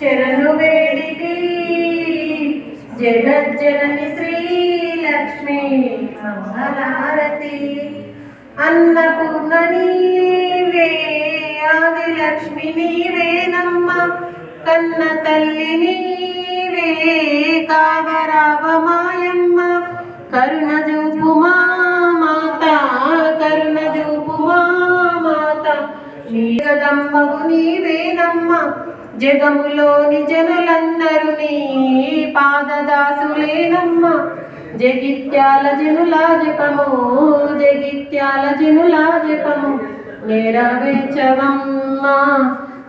శరణు వేడికి. జగజ్జనని శ్రీలక్ష్మి మంగళారతి అన్నపూర్ణ నీవే ఆది లక్ష్మి నీవేనమ్మ. కన్న తల్లి నీవే కావరావ మాయమ్మ. కరుణ చూపు మా మాత కరుణ చూపు మా మాత. నీగదమ్మవు నీవేనమ్మ. జగములోని జనులందరూ నీ పాదదాసులేనమ్మా. జగిత్యాల జనులా జపము జగిత్యాల జనులా జపము నెరవేర్చవమ్మ.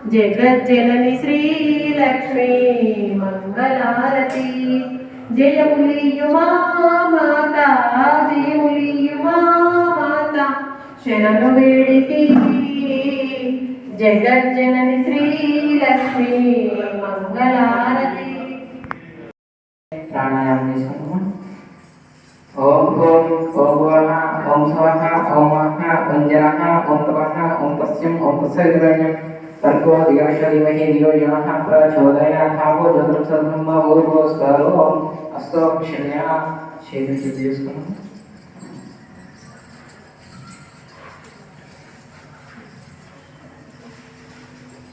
జగజ్జనని శ్రీలక్ష్మి మంగళారతి. జయములియుమా మాత జయములియుమా మాత. శరణు వేడికి జగజ్జనని శ్రీలక్ష్మి మంగళారతి. ప్రాణాయామం చేసుకుందామా? ఓం ఓం ఓం వహ ఓం స్వహ ఓం వహ ఓం జనహ ఓం తపహ ఓం తస్యం ఓం తస్సవితురణ్యం తర్గో దిగమశ్వరిమహి దిగో అస్తో శల్య చేతులు చేసుకున్నాం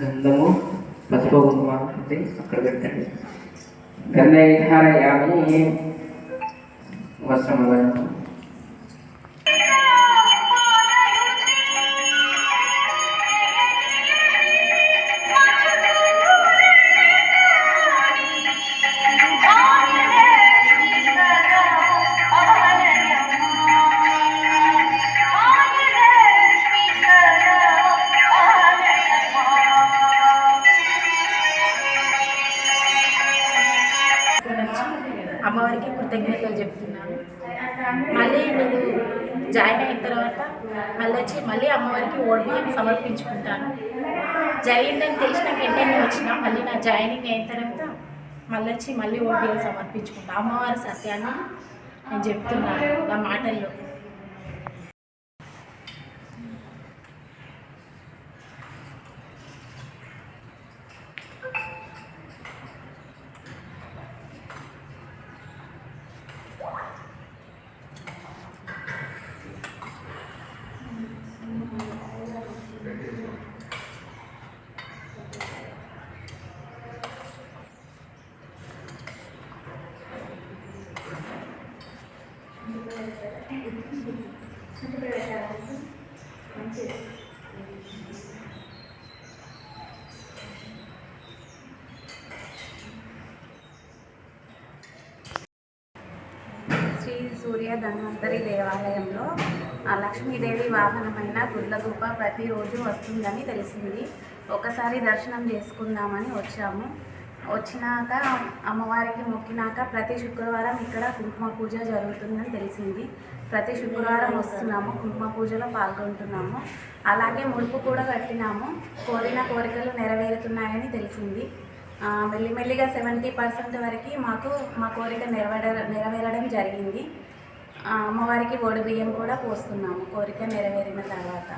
గంధము పసుపు కుంకుమ ఉంది అక్కడ పెట్టండి గంధై వస్త్రములను కృతజ్ఞతలు చెప్తున్నాను. మళ్ళీ నేను జాయిన్ అయిన తర్వాత మళ్ళీ వచ్చి మళ్ళీ అమ్మవారికి ఓడిబియ్యం సమర్పించుకుంటాను. జరిగిందని తెలిసిన వెంటనే వచ్చిన మళ్ళీ నా జాయినింగ్ అయిన తర్వాత మళ్ళీ వచ్చి మళ్ళీ ఓడిబియ్యం సమర్పించుకుంటాను అమ్మవారి సత్యాన్ని నేను చెప్తున్నాను నా మాటల్లో. శ్రీ సూర్య ధన్వంతరి దేవాలయంలో ఆ లక్ష్మీదేవి వాహనమైన గుడ్లగూప ప్రతిరోజు వస్తుందని తెలిసింది. ఒకసారి దర్శనం చేసుకుందామని వచ్చాము. వచ్చినాక అమ్మవారికి మొక్కినాక ప్రతి శుక్రవారం ఇక్కడ కుంకుమ పూజ జరుగుతుందని తెలిసింది. ప్రతి శుక్రవారం వస్తున్నాము కుంకుమ పూజలో పాల్గొంటున్నాము. అలాగే ముడుపు కూడా కట్టినాము. కోరిన కోరికలు నెరవేరుతున్నాయని తెలిసింది. మెల్లిమెల్లిగా సెవెంటీ పర్సెంట్ వరకు మాకు మా కోరిక నెరవేర నెరవేరడం జరిగింది. అమ్మవారికి ఓడి బియ్యం కూడా పోస్తున్నాము కోరిక నెరవేరిన తర్వాత.